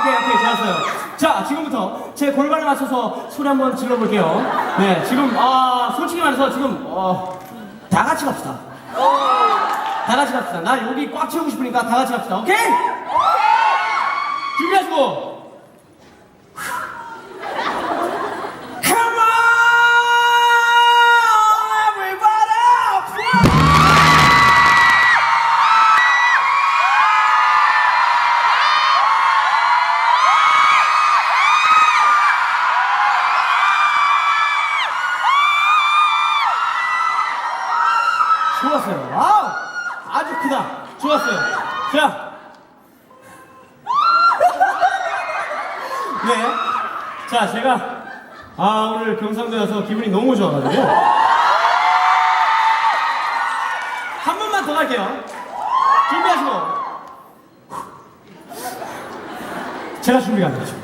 오케이, 오케이, 좋았어요. 자, 지금부터 제 골반에 맞춰서 소리 한번 질러볼게요. 네, 지금, 아, 솔직히 말해서 지금, 어, 다 같이 갑시다. 다 같이 갑시다. 나 여기 꽉 채우고 싶으니까 다 같이 갑시다. 오케이? 준비하시고. 좋았어요. 와우! 아주 크다. 좋았어요. 자. 네. 자, 제가, 아, 오늘 경상도에 와서 기분이 너무 좋아가지고. 한 번만 더 갈게요. 준비하시고. 제가 준비가 안 되죠.